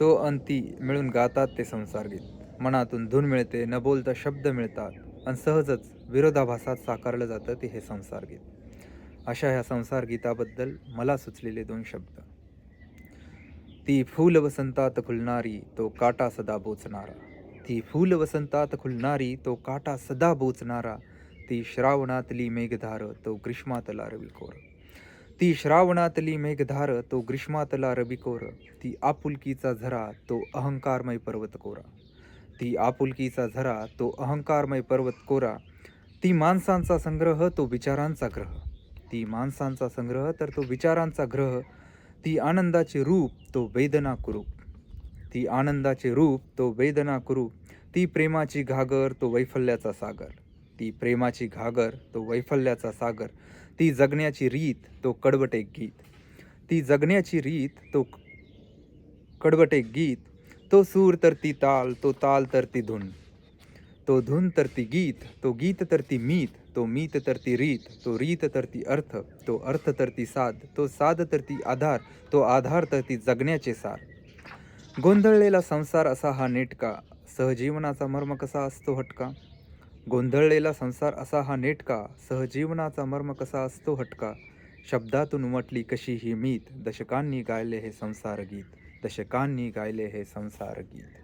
तो अंती मिळून गातात ते संसार गीत. मनातून धून मिळते न बोलता शब्द मिळतात. आणि सहजच विरोधाभासात साकारलं जातं ते हे संसार गीत. अशा ह्या संसार गीताबद्दल मला सुचलेले दोन शब्द. ती फूल वसंतात खुलणारी तो काटा सदा बोचणारा. ती फूल वसंतात खुलणारी तो काटा सदा बोचणारा. ती श्रावणातली मेघधार तो ग्रीष्मातला रविकोर ती श्रावणातली मेघधार तो ग्रीष्मातला रबिकोर ती आपुलकीचा झरा तो अहंकारमय पर्वत कोरा ती आपुलकीचा झरा तो अहंकारमय पर्वत कोरा ती माणसांचा संग्रह तो विचारांचा ग्रह. ती माणसांचा संग्रह तर तो विचारांचा ग्रह. ती आनंदाचे रूप तो वेदना कुरूप ती आनंदाचे रूप तो वेदना कुरूप ती प्रेमाची घागर तो वैफल्याचा सागर. ती प्रेमाची घागर तो वैफल्याचा सागर ती जगण्याची रीत तो कडवटे एक गीत. ती जगण्याची रीत तो कडवटे एक गीत तो सूर तर ती ताल तो ताल तर ती धुन. तो धुन तर ती गीत तो गीत तर ती मीत तो मीत तर ती रीत तो रीत तर ती अर्थ तो अर्थ तर ती साध तो साध तर ती आधार तो आधार तर ती जगण्याचे सार. गोंधळलेला संसार असा हा नेटका सहजीवनाचा मर्म कसा असतो हटका? गोंधळलेला संसार असा हा नेटका सहजीवनाचा मर्म कसा असतो हटका? शब्दातून उमटली कशी ही मीत? दशकांनी गायले हे संसार गीत दशकांनी गायले हे संसार गीत